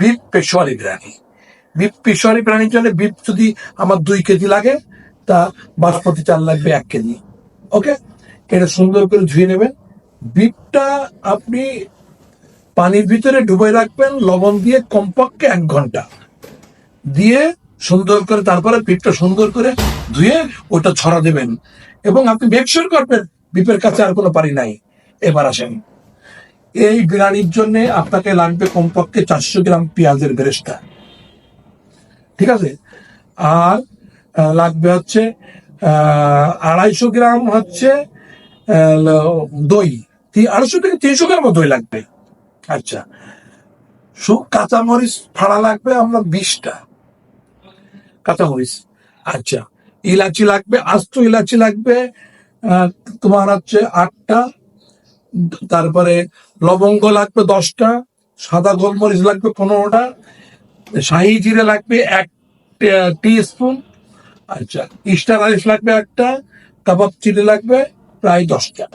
Beef Peshawari biryani beef Peshawari বিরিয়ানির জন্য beef যদি আমার দুই কেজি লাগে, তা বাসমতি চাল লাগবে এক কেজি। ওকে? এটা সুন্দর করে ধুয়ে নেবেন। বিফটা আপনি পানির ভিতরে ডুবে রাখবেন, লবণ দিয়ে কমপক্ষে এক ঘণ্টা। দিয়ে সুন্দর করে তারপরে পিঠটা সুন্দর করে ধুয়ে ওটা ছড়া দেবেন। এবং আপনি মেকশোর করবেন, বিপের কাছে আর কোনো পারি নাই। এবার আসেন। এই বিরিয়ানির জন্য আপনাকে লাগবে কমপক্ষে চারশো গ্রাম পেঁয়াজের বেরেস্তা। ঠিক আছে? আর লাগবে হচ্ছে আড়াইশো গ্রাম হচ্ছে দই। আড়াইশো থেকে তিনশো গ্রাম দই লাগবে। আচ্ছা। কাঁচামরিচ ফাড়া লাগবে আমরা বিশটা। কাঁচামরিচ। আচ্ছা। ইলাচি লাগবে, আস্ত ইলাচি লাগবে তোমার হচ্ছে আটটা। তারপরে লবঙ্গ লাগবে দশটা, সাদা গোলমরিচ লাগবে পনেরোটা, শাহি জিরে লাগবে এক টি স্পুন আচ্ছা স্টার রাইস লাগবে একটা, কাবাব চিলি লাগবে প্রায় দশটা।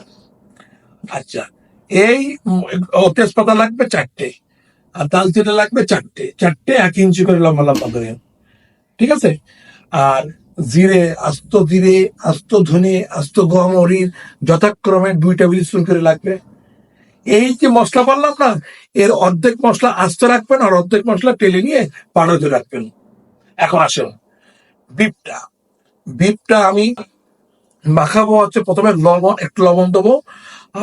আচ্ছা এই তেজপাতা লাগবে চারটে আর দালচিনি লাগবে চারটে চারটে এক ইঞ্চি করে লম্বা লম্বা করে ঠিক আছে? আর জিরে, আস্ত জিরে, আস্ত ধনে, আস্ত গহমরিচ যথাক্রমে দুই টেবিল স্পুন করে লাগবে। এই যে মশলা বললাম না, এর অর্ধেক মশলা আস্ত রাখবেন আর অর্ধেক মশলা টেলে নিয়ে পাড়াতে রাখবেন। এখন আসুন, বিপটা। বিপটা আমি মাখাবো হচ্ছে প্রথমে লবণ, একটু লবণ দেবো,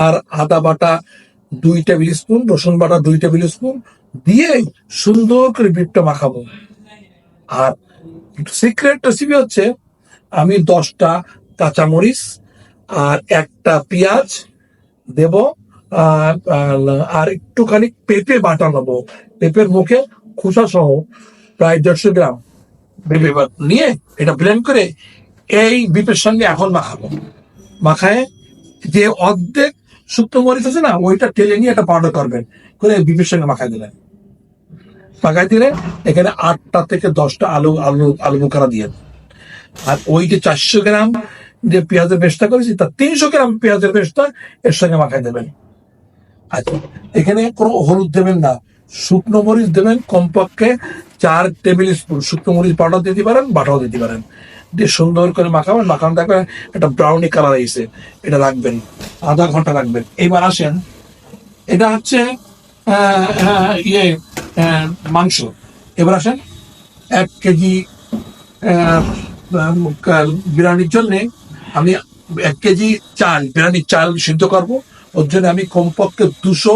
আর আদা বাটা দুই টেবিল স্পুন, রসুন বাটা দুই টেবিল স্পুন দিয়ে সুন্দর করে বিপটা মাখাবো। আর সিক্রেট রেসিপি হচ্ছে আমি দশটা কাঁচামরিচ আর একটা পেঁয়াজ দেব, আর একটুখানি পেঁপে বাটা নেব। পেঁপের মুখে খোসা সহ প্রায় দেড়শো গ্রাম পেঁপে নিয়ে এটা ব্লেন্ড করে এই বিপের সঙ্গে এখন মাখাবো। মাখায় যে অর্ধেক শুকনো মরিচ আছে না, ওইটা টেলে নিয়ে একটা পাউডার করবেন, করে বিপের সঙ্গে মাখায় দিলেন মাখায় দিলে এখানে আটটা থেকে দশটা আলু আলু আলু বোখারা দিয়ে আর ওই যে চারশো গ্রাম যে পেঁয়াজের পেস্টটা করেছি তার তিনশো গ্রাম পেঁয়াজের পেস্টটা এর সঙ্গে মাখায় দেবেন। আচ্ছা এখানে কোনো হলুদ দেবেন না, শুকনো মরিচ দেবেন, কমপক্ষে চার টেবিল স্পুন শুকনো মরিচ পাউডার দিতে পারেন, বাটাও দিতে পারেন। দিয়ে সুন্দর করে মাখাবেন, মাখানো দেখবেন একটা ব্রাউনি কালার এসে, এটা রাখবেন আধা ঘণ্টা রাখবেন এবার আসেন, এটা হচ্ছে ইয়ে মাংস। এবার আসেন, এক কেজি বিরিয়ানির জন্য আমি এক কেজি চাল, বিরিয়ানির চাল সিদ্ধ করব। ওর জন্য আমি কমপক্ষে দুশো,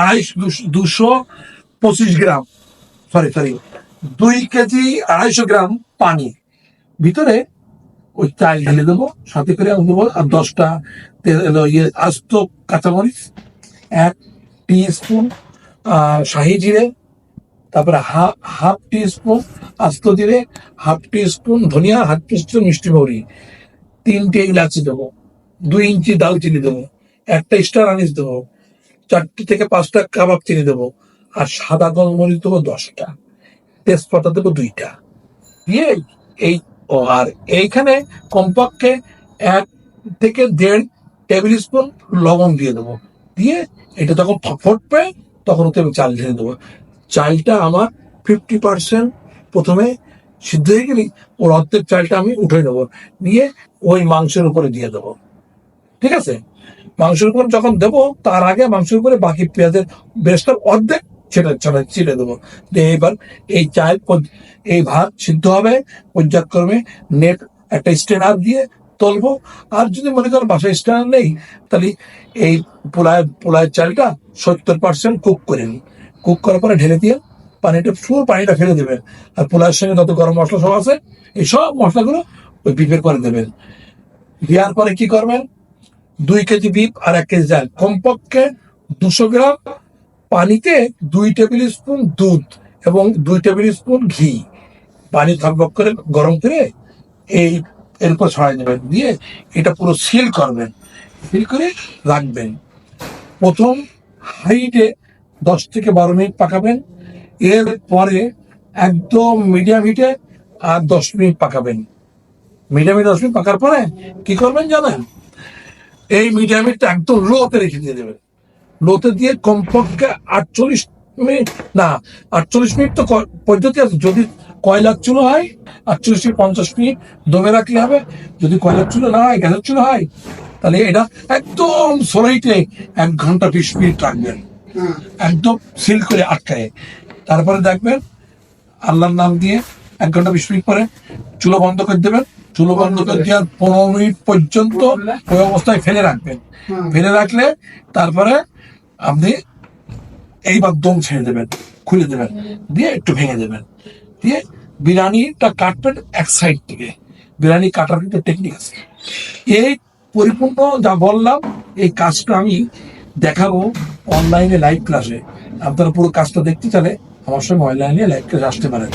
আড়াইশ, দুশো পঁচিশ গ্রাম সরি সরি দুই কেজি আড়াইশো গ্রাম পানি। ভিতরে ওই চাল ঢেলে দেবো, সাথে করে আমি দেবো আর দশটা ইয়ে আস্ত কাঁচামরিচ, এক টি স্পুন শাহি জিরে, তারপরে হাফ হাফ টি স্পুন আস্ত জিরে, হাফ টি স্পুন ধনিয়া, হাফ টি স্পুন মিষ্টি মৌরি। তিনটে ইলাচি দেবো, দুই ইঞ্চি দালচিনি দেবো, একটা স্টার আনিস দেবো, চারটে থেকে পাঁচটা কাবাব চিনি দেবো, আর সাদা গোলমরিচ দেবো দশটা, তেজপাতা দেবো দুইটা। দিয়ে এই আর এইখানে কমপক্ষে এক থেকে দেড় টেবিল স্পুন লবণ দিয়ে দেবো। দিয়ে এটা যখন ফটফট ফুটবে তখন ওতে আমি চাল ঢেলে দেবো। চালটা আমার ফিফটি পার্সেন্ট প্রথমে সিদ্ধ হয়ে গেলি ওর অর্ধেক চালটা আমি উঠে নেব। নিয়ে ওই মাংসের উপরে দিয়ে দেবো। ঠিক আছে? মাংসের উপর যখন দেবো, তার আগে মাংসের উপরে বাকি পেঁয়াজের বেশটা অর্ধেক ছেড়ে ছেড়ে ছিঁড়ে দেবো। দিয়ে এবার এই পদ- এই ভাত সিদ্ধ হবে। পর্যায়ক্রমে নেট একটা স্ট্যান্ডার দিয়ে তুলবো। আর যদি মনে করেন বাসায় স্ট্যান্ডার নেই, তাহলে এই পোলায়, পোলায়ের চালটা সত্তর পার্সেন্ট কুক করে নিই কুক করার পরে ঢেলে দিয়ে পানিটা পুরো পানিটা ফেলে দেবেন। আর পোলায়ের সঙ্গে যত গরম মশলা সব আছে, এই সব মশলাগুলো ওই বিপের করে দেবেন। দেওয়ার পরে কি করবেন? দুই কেজি বিপ আর এক কেজি চাল কমপক্ষে দুশো গ্রাম পানিতে দুই টেবিল স্পুন দুধ এবং দুই টেবিল স্পুন ঘি। পানি থকবক করে গরম করে এই এর উপর ছড়াই দেবেন দিয়ে এটা পুরো সিল করবেন। সিল করে রাখবেন। প্রথম হাইটে দশ থেকে বারো মিনিট পাকাবেন। এর পরে একদম মিডিয়াম হিটে আর দশ মিনিট পাকাবেন। মিডিয়াম হিট দশ মিনিট পাকার পরে কি করবেন জানেন? এই মিডিয়াম হিটটা একদম লোতে রেখে দিয়ে দেবেন। লোতে দিয়ে কমপক্ষে আটচল্লিশ মিনিট না, আটচল্লিশ মিনিট তো পদ্ধতি আছে। যদি কয়লার চুলো হয়? আটচল্লিশ পঞ্চাশ মিনিট দমে রাখলে হবে? যদি কয়লার চুলো না হয়, গ্যাসের চুলো হয়, তাহলে এটা একদম সরাইতে এক ঘণ্টা বিশ মিনিট রাখবেন। একদম সিল করে আটকায়। তারপরে দেখবেন, আল্লাহর নাম দিয়ে এক ঘণ্টা বিশ মিনিট পরে চুলো বন্ধ করে দেবেন। চুলো বন্ধ করে দেওয়ার পনেরো মিনিট পর্যন্ত ওই অবস্থায় ফেলে রাখবেন। ফেলে রাখলে তারপরে আপনি এইবার দম ছেড়ে দেবেন, খুলে দেবেন, দিয়ে একটু ভেঙে দেবেন। দিয়ে বিরিয়ানিটা কাটবেন এক সাইড থেকে। বিরিয়ানি কাটার কিন্তু টেকনিক আছে। এই পরিপূর্ণ যা বললাম, এই কাজটা আমি দেখাবো অনলাইনে লাইভ ক্লাসে আপনারা পুরো কাজটা দেখতে চাইলে আমার সঙ্গে অনলাইনে লাইভ ক্লাসে আসতে পারেন।